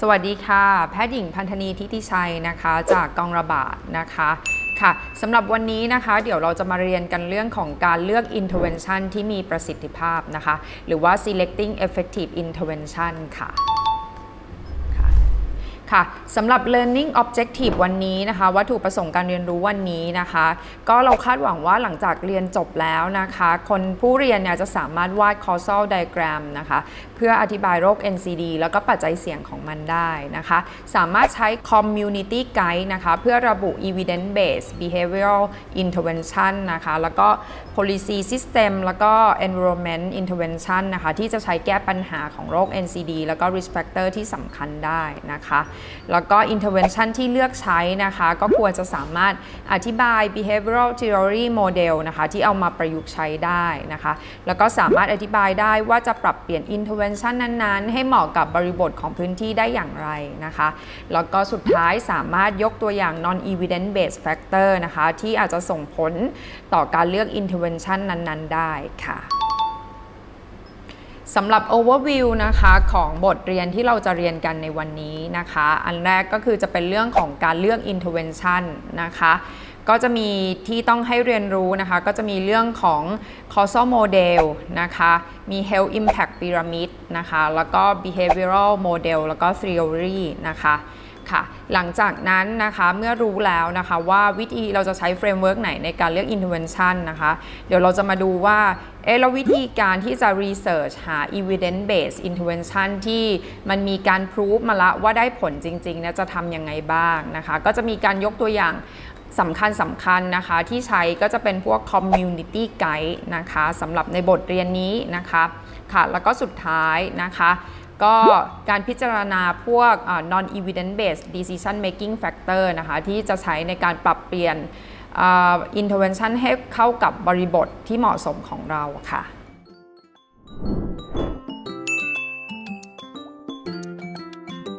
สวัสดีค่ะ แพทย์หญิงพันธนีทิติชัยนะคะ จากกองระบาดนะคะค่ะสำหรับวันนี้นะคะ เดี๋ยวเราจะมาเรียนกันเรื่องของการเลือก intervention ที่มีประสิทธิภาพนะคะ หรือว่า selecting effective intervention ค่ะ ค่ะสำหรับ learning objective วันนี้นะคะ วัตถุประสงค์การเรียนรู้วันนี้นะคะ ก็เราคาดหวังว่าหลังจากเรียนจบแล้วนะคะ คนผู้เรียนเนี่ยจะสามารถวาด causal diagram นะคะ เพื่ออธิบายโรค NCD แล้วก็ปัจจัยเสี่ยงของมันได้นะคะ สามารถใช้ community guide นะคะ เพื่อระบุ evidence based behavioral intervention นะคะ แล้วก็ policy system แล้วก็ environment intervention นะคะ ที่จะใช้แก้ปัญหาของโรค NCD แล้วก็ risk factor ที่สำคัญได้นะคะแล้วก็ intervention ที่เลือกใช้นะคะ ก็ควรจะสามารถอธิบาย behavioral theory model นะคะ ที่เอามาประยุกต์ใช้ได้นะคะ แล้วก็สามารถอธิบายได้ว่าจะปรับเปลี่ยน intervention นั้นๆ ให้เหมาะกับบริบทของพื้นที่ได้อย่างไรนะคะ แล้วก็สุดท้ายสามารถยกตัวอย่าง non evidence based factor นะคะ ที่อาจจะส่งผลต่อการเลือก intervention นั้น ๆ ได้ค่ะ สำหรับ overview นะคะของบทเรียนที่เราจะเรียนกันในวันนี้นะคะ อันแรกก็คือจะเป็นเรื่องของการเลือก intervention นะคะก็จะมีที่ต้องให้เรียนรู้นะคะ ก็จะมีเรื่องของ causal model นะคะ มี health impact pyramid นะคะ แล้วก็ behavioral model แล้วก็ theory นะคะ ค่ะ หลังจากนั้นนะคะเมื่อรู้แล้วนะคะว่าวิธีเราจะใช้เฟรมเวิร์กไหนในการเลือก intervention นะคะ เดี๋ยวเราจะมาดูว่าเออแล้ววิธีการที่จะ research หา evidence based intervention ที่มันมีการพิสูจมาละว่าได้ผลจริงๆนะจะทำยังไงบ้างนะคะ ก็จะมีการยกตัวอย่าง สำคัญสำคัญนะคะที่ใช้ก็จะเป็นพวก community guide นะคะสำหรับในบทเรียนนี้นะคะค่ะแล้วก็สุดท้ายนะคะก็การพิจารณาพวก non evidence based decision making factor นะคะที่จะใช้ในการปรับเปลี่ยน intervention ให้เข้ากับบริบทที่เหมาะสมของเราค่ะ